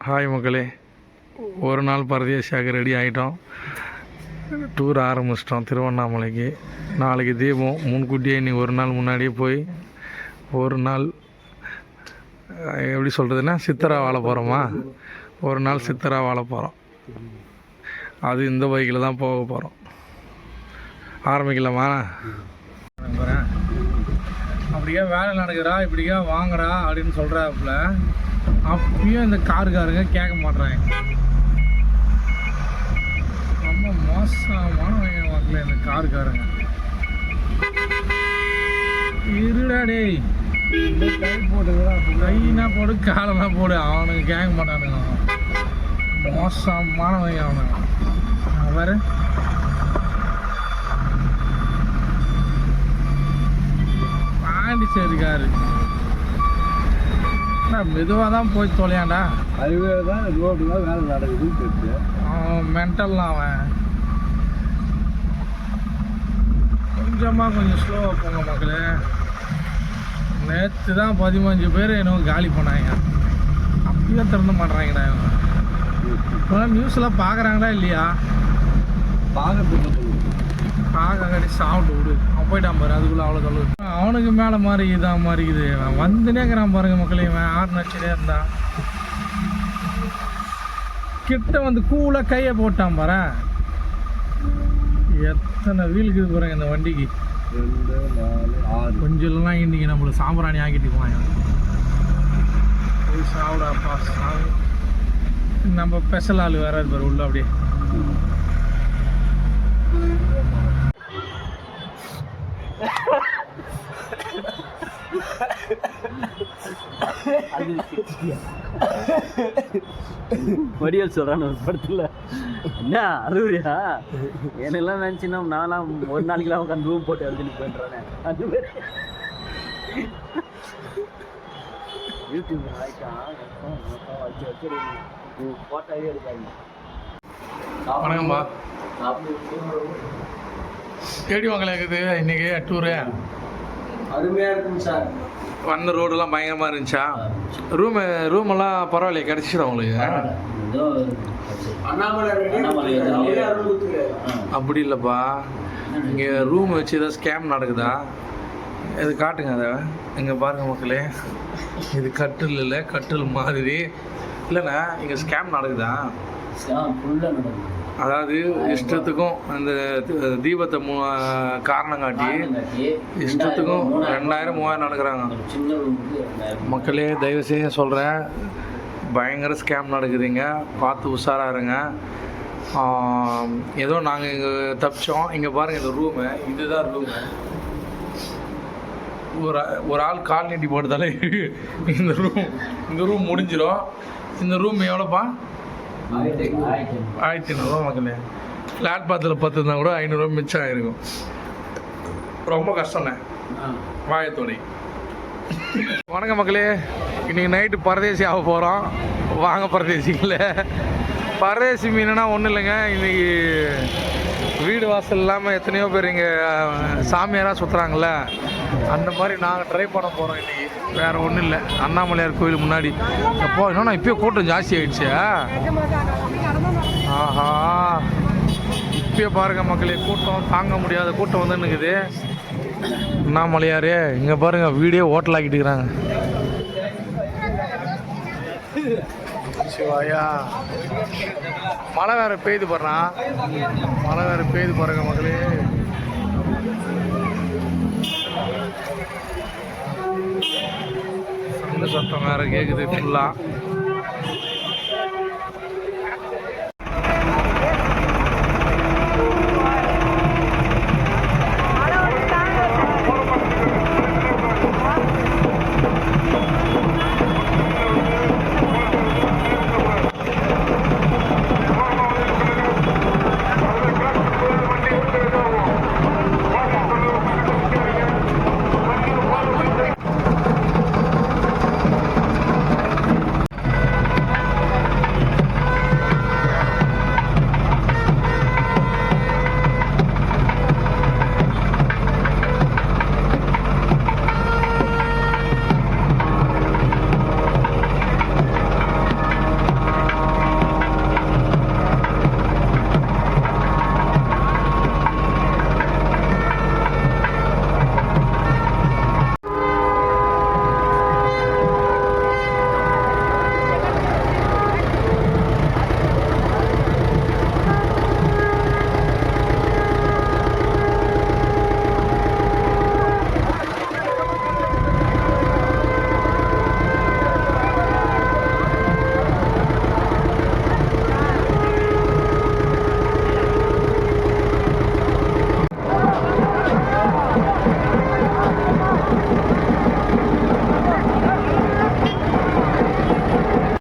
Hi மக்களே ஒரு நாள் பரதேசியாக ரெடி ஆகிட்டோம் டூர் ஆரம்பிச்சிட்டோம் திருவண்ணாமலைக்கு. நாளைக்கு தீபம். முன்கூட்டியே இன்னைக்கு ஒரு நாள் முன்னாடியே போய் ஒரு நாள் எப்படி சொல்கிறதுன்னா சித்தரா வாழ போகிறோமா ஒரு நாள் சித்தரா வாழ போகிறோம் அது இந்த பைக்கில் தான் போக போகிறோம் ஆரம்பிக்கலாமா? அப்படியே வேலை நடக்குறா இப்படியா வாங்கடா அப்படின்னு சொல்கிறாப்புல அப்பயும் இந்த காருக்காரங்க கேட்க மாட்டுறாங்க ரொம்ப மோசமான வாங்கல இந்த காருக்காரங்க. இருடா டேய். கைனா போடு காலெல்லாம் போடு அவனுக்கு கேட்க மாட்டானுங்க. மோசமானவங்க அவனுங்க. அவன் வேறு பாண்டிச்சேரிக்காரு மெதுவாக தான் போய் தொலையாண்டா. அதுவே தான் ரோடுல வேலை நடக்குதுன்னு தெரியுது. அவன் மென்டல்லாம் அவன். கொஞ்சமாக கொஞ்சம் ஸ்லோவாக போங்க மக்களே. நேற்று தான் பதினஞ்சு பேர் என்னவோ காலி பண்ணாங்க. அப்பயே திறந்து மாட்றாங்கடா இவங்க. இப்போலாம் நியூஸ்லாம் பார்க்குறாங்களா இல்லையா? பார்க்கறதுக்கு பார்க்க சாப்பிட்டு விடு. போயிட்டான் பாரு அதுக்குள்ளே அவ்வளோ தொழில் அவனுக்கு மேலே மாதிரி இதான் மாதிரி இது. வந்துனேங்கிறான் பாருங்க மக்களே இவன் ஆறு நச்சுனே இருந்தான் கிட்ட வந்து கூலாக கையை போட்டான் பாரு. எத்தனை வீலுக்கு பாருங்க இந்த வண்டிக்கு. கொஞ்சம் இல்லைனா இன்னைக்கு நம்மளுக்கு சாம்பிராணி ஆக்கிட்டு போவாங்க சாமி நம்ம ஸ்பெஷல் ஆள் வேற பாரு உள்ள அப்படியே. வடிவேல் சொல்கிறான் ஒரு படத்தில். என்ன அறுவரியா என்னெல்லாம் நினச்சின்னா நான்லாம் ஒரு நாளைக்கெல்லாம் உட்காந்து ரூம் போட்டு எழுதி போயின்றானே அந்த மாதிரி. யூடியூப் ஃபோட்டோவே எடுக்காங்க எப்படி உங்களை இருக்குது. இன்னைக்கு டூரு அருமையாக இருக்கும் சார். வந்த ரோடெல்லாம் பயங்கரமாக இருந்துச்சா? ரூமு ரூமெல்லாம் பரவாயில்லையா கிடச்சிதா உங்களுக்கு? ஏதோ அண்ணாமலை அப்படி இல்லைப்பா. இங்கே ரூம் வச்சு ஏதாவது ஸ்கேம் நடக்குதா? இது காட்டுங்க அதை. இங்கே பாருங்க மக்களே. இது கட்டில் இல்லை கட்டில் மாதிரி. இல்லைண்ணா இங்கே ஸ்கேம் நடக்குதா? ஃபுல்லாக நடக்கும் அதாவது இஷ்டத்துக்கும் அந்த தீபத்தை மு காரணம் காட்டி இஷ்டத்துக்கும் ரெண்டாயிரம் மூவாயிரம் நடக்கிறாங்க. மக்களே தயவு செய்து சொல்கிறேன் பயங்கர ஸ்கேம் நடக்குதுங்க. பார்த்து உஷாராக இருங்க. ஏதோ நாங்கள் இங்கே தப்பிச்சோம். இங்கே பாருங்கள் இந்த ரூமு இதுதான் ரூமு ஒரு ஒரு ஆள் கால் நீட்டி போட்டதாலே இந்த ரூம் இந்த ரூம் முடிஞ்சிடும் இந்த ரூம் எவ்வளோப்பா? ஆயிரத்தி ஆயிரத்தி ஐநூறுரூவா மக்களே ஃப்ளாட் பாத்தில் பத்து இருந்தால் கூட ஐநூறுரூவா மிச்சம் ஆயிருக்கும். ரொம்ப கஷ்டம்ண்ணே. வாயத்தோடை வணக்கம் மக்களே. இன்னைக்கு நைட்டு பரதேசி ஆக போகிறோம் வாங்க பரதேசிங்கள பரதேசி மீனுனா ஒன்றும் இல்லைங்க. இன்னைக்கு வீடு வாசல் இல்லாமல் எத்தனையோ பேர் இங்கே சாமியாராக சுற்றுறாங்கல்ல அந்த மாதிரி நாங்கள் ட்ரை பண்ண போகிறோம் இன்னைக்கு. வேறு ஒன்றும் இல்லை. அண்ணாமலையார் கோயில் முன்னாடி. அப்போ இன்னும் இப்போயே கூட்டம் ஜாஸ்தி ஆகிடுச்சு ஆஹா. இப்பயே பாருங்கள் மக்களே கூட்டம் தாங்க முடியாத கூட்டம் வந்து நிற்குது அண்ணாமலையாரே இங்கே பாருங்க வீடியோ ஹோட்டல் ஆக்கிட்டு இருக்கிறாங்க. சிவாயா. மழை வேறு பெய்து பாருண்ணா. மழை வேறு பெய்து பாருங்கள் மக்களே. அந்த சத்தம் வேறு கேட்குது ஃபுல்லாக